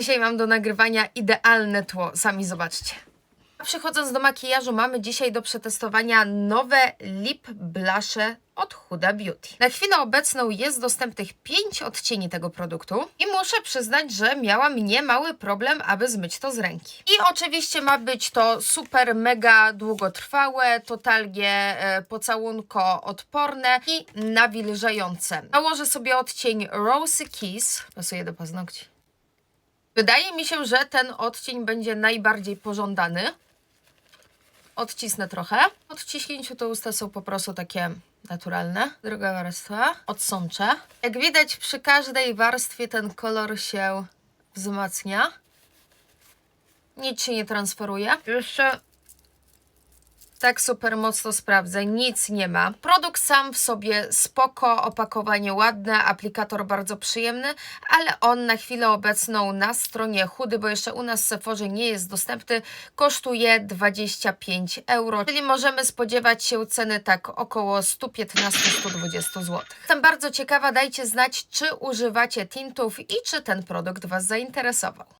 Dzisiaj mam do nagrywania idealne tło, sami zobaczcie. Przechodząc do makijażu, mamy dzisiaj do przetestowania nowe lip blusze od Huda Beauty. Na chwilę obecną jest dostępnych 5 odcieni tego produktu i muszę przyznać, że miałam niemały problem, aby zmyć to z ręki. I oczywiście ma być to super, mega długotrwałe, totalnie e, pocałunko odporne i nawilżające. Nałożę sobie odcień Rosy Kiss, pasuje do paznokci. Wydaje mi się, że ten odcień będzie najbardziej pożądany. Odcisnę trochę. Odciśnięciu to usta są po prostu takie naturalne. Druga warstwa. Odsączę. Jak widać przy każdej warstwie ten kolor się wzmacnia. Nic się nie transferuje. Jeszcze tak super mocno sprawdzę, nic nie ma. Produkt sam w sobie spoko, opakowanie ładne, aplikator bardzo przyjemny, ale on na chwilę obecną na stronie Chudy, bo jeszcze u nas w Sephorze nie jest dostępny, kosztuje 25 euro, czyli możemy spodziewać się ceny tak około 115-120 zł. Jestem bardzo ciekawa, dajcie znać, czy używacie tintów i czy ten produkt Was zainteresował.